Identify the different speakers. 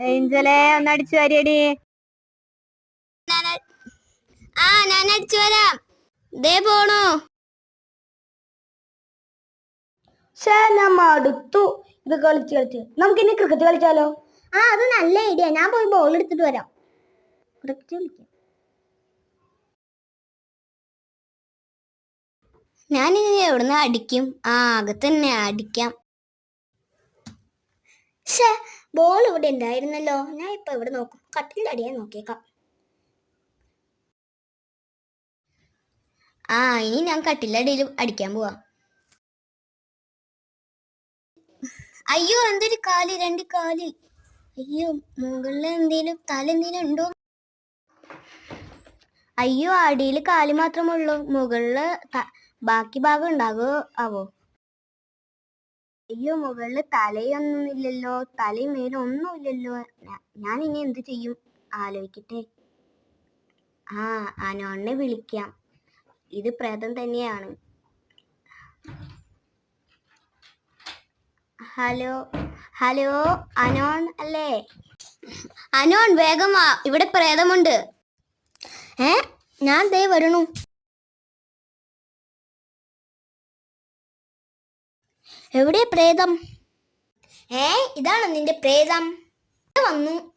Speaker 1: ഏഞ്ചലെ ഒന്ന് അടിച്ചു വാരിയടി
Speaker 2: ആ ഞാൻ അടിച്ചു വരാം. ദേ പോണു.
Speaker 3: ശനമടുത്തു. ഇത് കളിച്ച് കളിച്ച്. നമുക്ക് ഇനി ക്രിക്കറ്റ് കളിച്ചാലോ?
Speaker 2: ആ അത് നല്ല ഐഡിയ ഞാൻ പോയി ബോൾ എടുത്തിട്ട് വരാം.
Speaker 3: ക്രിക്കറ്റ് കളിക്കാം.
Speaker 2: ഞാൻ ഇനി എവിടുന്ന് അടിക്കും? ആ അകത്ത് തന്നെ അടിക്കാം. ഷേ ബോൾ ഇവിടെ ഉണ്ടായിരുന്നല്ലോ ഞാൻ ഇപ്പൊ ഇവിടെ നോക്കും. കട്ടിന്റെ അടിയെ നോക്കിയേക്കാം. ആ ഇനി ഞാൻ കട്ടിലെ അടിയിൽ അടിക്കാൻ പോവാ. അയ്യോ എന്തൊരു കാൽ രണ്ട് കാൽ. അയ്യോ മുകളിൽ എന്തേലും തല എന്തേലും ഉണ്ടോ? അയ്യോ അടിയിൽ കാൽ മാത്രമേ ഉള്ളൂ. മുകളിൽ ബാക്കി ഭാഗം ഉണ്ടാകുമോ ആവോ? അയ്യോ മുകളിൽ തലയൊന്നുമില്ലല്ലോ. തലയും മേലും ഒന്നുമില്ലല്ലോ. ഞാൻ ഇനി എന്ത് ചെയ്യും? ആലോചിക്കട്ടെ. ആ അനോണിനെ വിളിക്കാം. ഇത് പ്രേതം തന്നെയാണ്. ഹലോ ഹലോ അനോൺ അല്ലേ? അനോൺ വേഗം വാ. ഇവിടെ പ്രേതമുണ്ട്. ഏ ഞാൻ ദേ വരണു. എവിടെ പ്രേതം? ഏ ഇതാണ് നിന്റെ പ്രേതം. വന്നു